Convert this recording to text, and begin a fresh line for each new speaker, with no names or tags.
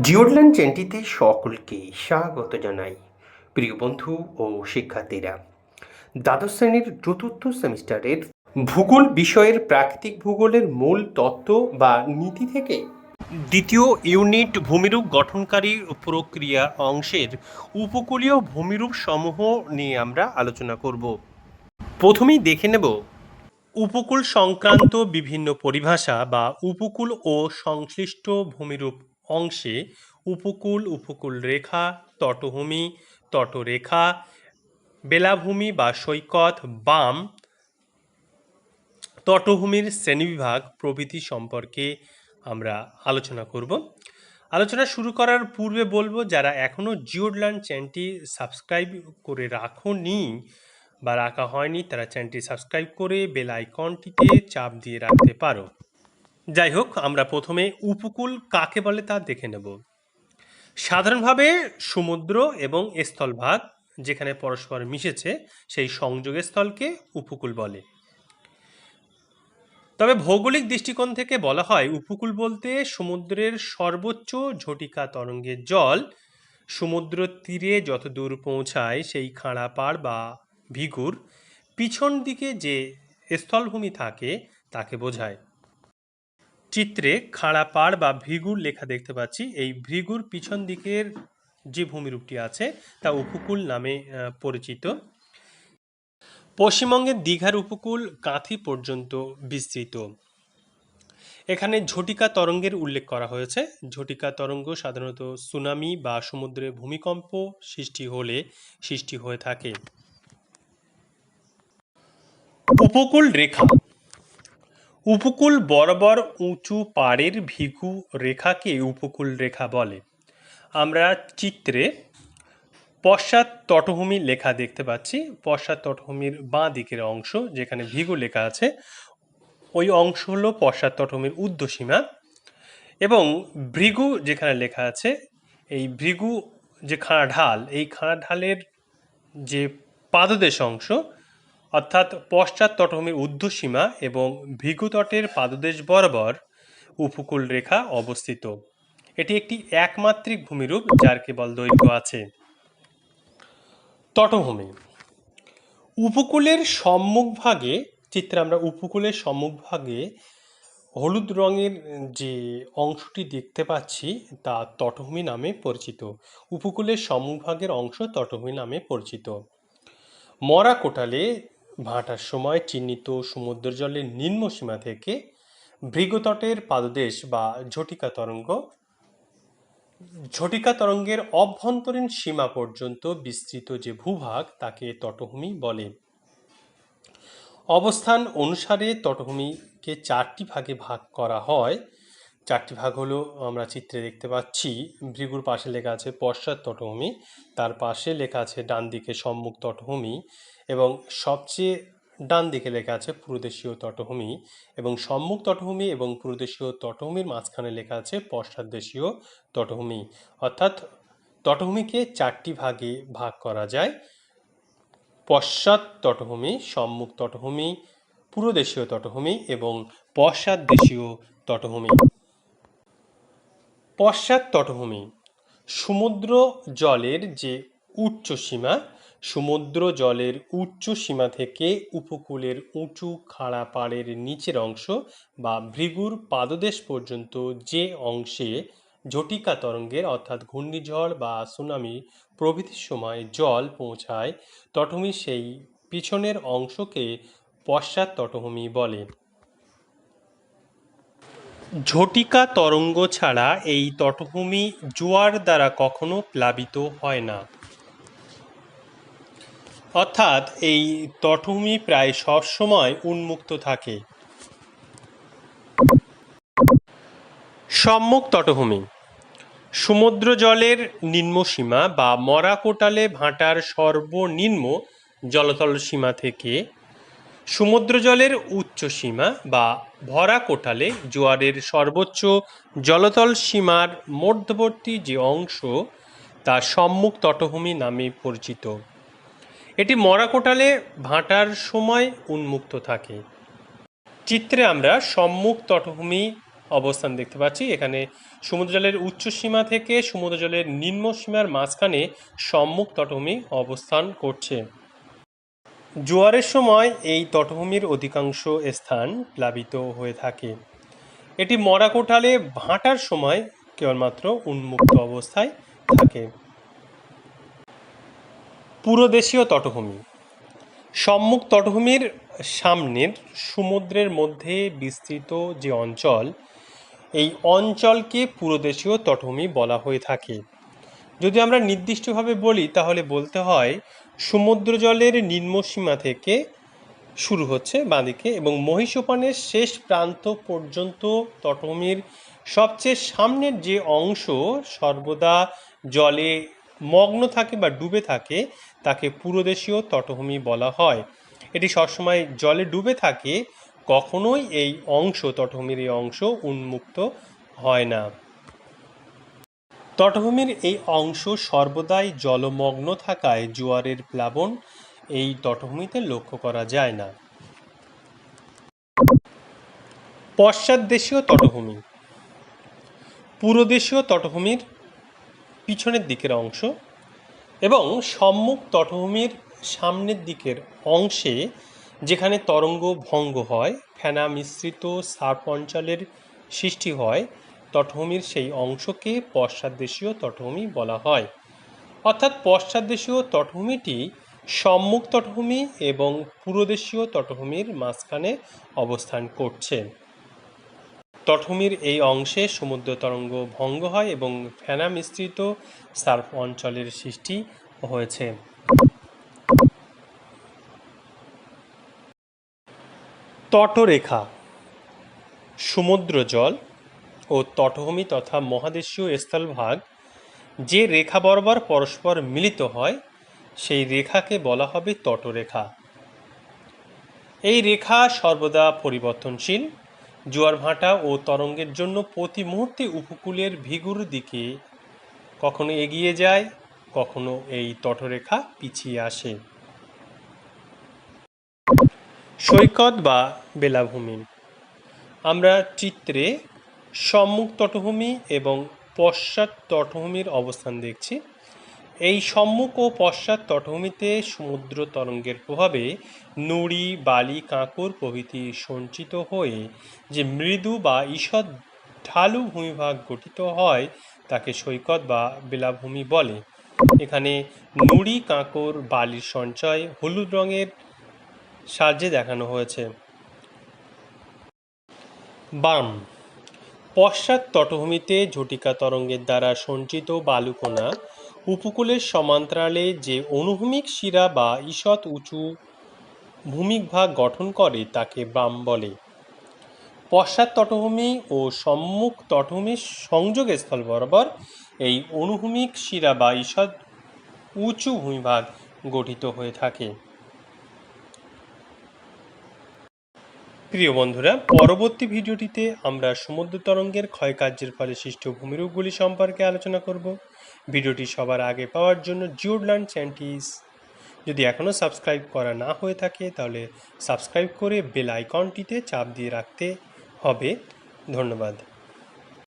জিওডল্যান্ড চ্যানেলটিতে সকলকে স্বাগত জানাই, প্রিয় বন্ধু ও শিক্ষার্থীরা। দ্বাদশ শ্রেণির চতুর্থ সেমিস্টারের ভূগোল বিষয়ের প্রাকৃতিক ভূগোলের মূল তত্ত্ব বা নীতি থেকে দ্বিতীয় ইউনিট ভূমিরূপ গঠনকারী প্রক্রিয়া অংশের উপকূলীয় ভূমিরূপ সমূহ নিয়ে আমরা আলোচনা করব। প্রথমেই দেখে নেব উপকূল সংক্রান্ত বিভিন্ন পরিভাষা বা উপকূল ও সংশ্লিষ্ট ভূমিরূপ অংশে উপকূল উপকূল রেখা, তটভূমি, তটরেখা, বেলাভূমি বা সৈকত, বাম, তটভূমির শ্রেণীবিভাগ প্রভৃতি সম্পর্কে আমরা আলোচনা করব। আলোচনা শুরু করার পূর্বে বলব, যারা এখনও জিওডল্যান্ড চ্যানেলটি সাবস্ক্রাইব করে রাখোনি বা রাখা হয়নি, তারা চ্যানেলটি সাবস্ক্রাইব করে বেল আইকনটিতে চাপ দিয়ে রাখতে পারো। যাই হোক আমরা প্রথমে উপকূল কাকে বলে তা দেখে নেব। সাধারণভাবে সমুদ্র এবং স্থলভাগ যেখানে পরস্পর মিশেছে, সেই সংযোগের স্থলকে উপকূল বলে। তবে ভৌগোলিক দৃষ্টিকোণ থেকে বলা হয়, উপকূল বলতে সমুদ্রের সর্বোচ্চ ঝটিকা তরঙ্গের জল। সমুদ্র তীরে যত দূর পৌঁছায়, সেই খাঁড়া পাড় বা ভিগুর পিছন দিকে যে স্থলভূমি থাকে, তাকে বোঝায়। চিত্রে খাড়া পাড় বা ভৃগুর লেখা দেখতে পাচ্ছি। এই ভৃগুর পিছন দিকের যে ভূমিরূপটি আছে, তা উপকূল নামে পরিচিত। পশ্চিমবঙ্গের দীঘার উপকূল কাঁথি পর্যন্ত বিস্তৃত। এখানে ঝটিকা তরঙ্গের উল্লেখ করা হয়েছে। ঝটিকা তরঙ্গ সাধারণত সুনামি বা সমুদ্রে ভূমিকম্প সৃষ্টি হলে সৃষ্টি হয়ে থাকে। উপকূল রেখা উপকূল বরাবর উঁচু পাড়ের ভিগু রেখাকে উপকূল রেখা বলে। আমরা চিত্রে পশ্চাৎ তটভূমি লেখা দেখতে পাচ্ছি। পশ্চাৎ তটভূমির বাঁ দিকের অংশ, যেখানে ভিগু লেখা আছে, ওই অংশ হলো পশ্চাৎ তটভূমির ঊর্ধ্বসীমা এবং ভৃগু যেখানে লেখা আছে, এই ভৃগু যে খাঁড়া ঢাল, এই খাঁড়া ঢালের যে পাদদেশ অংশ অর্থাৎ পশ্চাৎ তটভূমির ঊর্ধ্বসীমা এবং ভিগুতটের পাদদেশ বরাবর উপকূল রেখা অবস্থিত। এটি একটি একমাত্রিক ভূমিরূপ যার কেবল দৈর্ঘ্য আছে। তটভূমি। উপকূলের সম্মুখভাগে চিত্রে আমরা উপকূলের সম্মুখভাগে হলুদ রঙের যে অংশটি দেখতে পাচ্ছি, তা তটভূমি নামে পরিচিত। উপকূলের সম্মুখভাগের অংশ তটভূমি নামে পরিচিত। মরা কোটালে ভাটার সময় চিহ্নিত সমুদ্র জলের নিম্ন সীমা থেকে ভৃগতটের পাদদেশ বা ঝটিকা তরঙ্গ, ঝটিকা তরঙ্গের অভ্যন্তরীণ সীমা পর্যন্ত বিস্তৃত যে ভূভাগ তাকে তটভূমি বলে। অবস্থান অনুসারে তটভূমিকে চারটি ভাগে ভাগ করা হয়। চারটি ভাগ হলো, আমরা চিত্রে দেখতে পাচ্ছি, ভৃগুর পাশে লেখা আছে পশ্চাৎ তটভূমি, তার পাশে লেখা আছে ডান দিকে সম্মুখ তটভূমি। এবং সবচেয়ে ডান দিকে লেখা আছে পুরুদেশীয় তটভূমি এবং সম্মুখ তটভূমি এবং পুরুদেশীয় তটভূমির মাঝখানে লেখা আছে পশ্চাৎদেশীয় তটভূমি। অর্থাৎ তটভূমিকে চারটি ভাগে ভাগ করা যায়। পশ্চাৎ তটভূমি, সম্মুখ তটভূমি পূর্বদেশীয় তটভূমি এবং পশ্চাৎদেশীয় তটভূমি। পশ্চাৎ তটভূমি, সমুদ্র জলের যে উচ্চ সীমা সমুদ্র জলের উচ্চ সীমা থেকে উপকূলের উঁচু খাড়া পাড়ের নিচের অংশ বা ভৃগুর পাদদেশ পর্যন্ত যে অংশে ঝটিকা তরঙ্গের অর্থাৎ ঘূর্ণিঝড় বা সুনামি প্রভৃতির সময় জল পৌঁছায়, তটভূমি সেই পিছনের অংশকে পশ্চাৎ তটভূমি বলে। ঝটিকা তরঙ্গ ছাড়া এই তটভূমি জোয়ার দ্বারা কখনো প্লাবিত হয় না। অর্থাৎ এই তটভূমি প্রায় সবসময় উন্মুক্ত থাকে। সম্মুখ তটভূমি। সমুদ্র জলের নিম্নসীমা বা মরা কোটালে ভাটার সর্বনিম্ন জলতল সীমা থেকে সমুদ্র জলের উচ্চ সীমা বা ভরা কোটালে জোয়ারের সর্বোচ্চ জলতল সীমার মধ্যবর্তী যে অংশ তা সম্মুখ তটভূমি নামে পরিচিত। এটি মরা কোটালে ভাটার সময় উন্মুক্ত থাকে। চিত্রে আমরা সম্মুখ তটভূমি অবস্থান দেখতে পাচ্ছি। এখানে সমুদ্র জলের উচ্চ সীমা থেকে সমুদ্র জলের নিম্ন সীমার মাঝখানে সম্মুখ তটভূমি অবস্থান করছে। জোয়ারের সময় এই তটভূমির অধিকাংশ স্থান প্লাবিত হয়ে থাকে। এটি মরা কোঠালে ভাটার সময় কেবলমাত্র উন্মুক্ত অবস্থায় থাকে। পুরোদেশীয় তটভূমি। সম্মুখ তটভূমির সামনের সমুদ্রের মধ্যে বিস্তৃত যে অঞ্চল, এই অঞ্চলকে পুরোদেশীয় তটভূমি বলা হয়ে থাকে। যদি আমরা নির্দিষ্টভাবে বলি, তাহলে বলতে হয় সমুদ্র জলের নিম্নসীমা থেকে শুরু হচ্ছে বাঁদিকে এবং মহিষোপানের শেষ প্রান্ত পর্যন্ত তটভূমির সবচেয়ে সামনের যে অংশ সর্বদা জলে মগ্ন থাকে বা ডুবে থাকে তাকে পুরোদেশীয় তটভূমি বলা হয়। এটি সবসময় জলে ডুবে থাকে, কখনোই এই অংশ, তটভূমির এই অংশ উন্মুক্ত হয় না। তটভূমির এই অংশ সর্বদাই জলমগ্ন থাকায় জোয়ারের প্লাবন এই তটভূমিতে লক্ষ্য করা যায় না। পশ্চাৎদেশীয় তটভূমি। পুরোদেশীয় তটভূমির পিছনের দিকের অংশ এবং সম্মুখ তটভূমির সামনের দিকের অংশে, যেখানে তরঙ্গ ভঙ্গ হয়, ফেনা মিশ্রিত সার্প অঞ্চলের সৃষ্টি হয়, তটভূমির সেই অংশকে পশ্চাৎদেশীয় তটভূমি বলা হয়। অর্থাৎ পশ্চাৎদেশীয় তটভূমিটি সম্মুখ তটভূমি এবং পূর্বদেশীয় তটভূমির মাঝখানে অবস্থান করছে। তটভূমির এই অংশে সমুদ্র তরঙ্গ ভঙ্গ হয় এবং ফেনা মিশ্রিত সার্ফ অঞ্চলের সৃষ্টি হয়েছে। তটরেখা সমুদ্র জল ও তটভূমি তথা মহাদেশীয় স্থলভাগ যে রেখা বরাবর পরস্পর মিলিত হয়, সেই রেখাকে বলা হবে তটরেখা। এই রেখা সর্বদা পরিবর্তনশীল জোয়ার ভাটা ও তরঙ্গের জন্য প্রতি মুহূর্তে উপকূলের ভিগুর দিকে কখনো এগিয়ে যায়, কখনো এই তটরেখা পিছিয়ে আসে। সৈকত বা বেলাভূমি। আমরা চিত্রে সম্মুখ তটভূমি এবং পশ্চাৎ তটভূমির অবস্থান দেখছি। এই সম্মুখ ও পশ্চাৎ তটভূমিতে সমুদ্র তরঙ্গের প্রভাবে নুড়ি, বালি কাঁকড় প্রভৃতি সঞ্চিত হয়ে যে মৃদু বা ঈষৎ ঢালু ভূমিভাগ গঠিত হয়, তাকে সৈকত বা বেলাভূমি বলে। এখানে নুড়ি কাঁকড় বালির সঞ্চয় হলুদ রঙের সাহায্যে দেখানো হয়েছে। বাম, পশ্চাৎ তটভূমিতে ঝটিকা তরঙ্গের দ্বারা সঞ্চিত বালুকণা উপকূলের সমান্তরালে যে অনুভূমিক শিরা বা ঈষৎ উঁচু ভূমিক ভাগ গঠন করে তাকে বাম বলে। পশ্চাৎ তটভূমি ও সম্মুখ তটভূমির সংযোগ স্থল বরাবর এই অনুভূমিক শিরা বা ঈষৎ উঁচু ভূমিভাগ গঠিত হয়ে থাকে। প্রিয় বন্ধুরা, পরবর্তী ভিডিওটিতে আমরা সমুদ্র তরঙ্গের ক্ষয়কার্যের ফলে সৃষ্ট ভূমিরূপগুলি সম্পর্কে আলোচনা করব। ভিডিওটি সবার আগে পাওয়ার জন্য জিওডল্যান্ড চ্যান্টিস যদি এখনও সাবস্ক্রাইব করা না হয়ে থাকে, তাহলে সাবস্ক্রাইব করে বেল আইকনটিতে চাপ দিয়ে রাখতে হবে। ধন্যবাদ।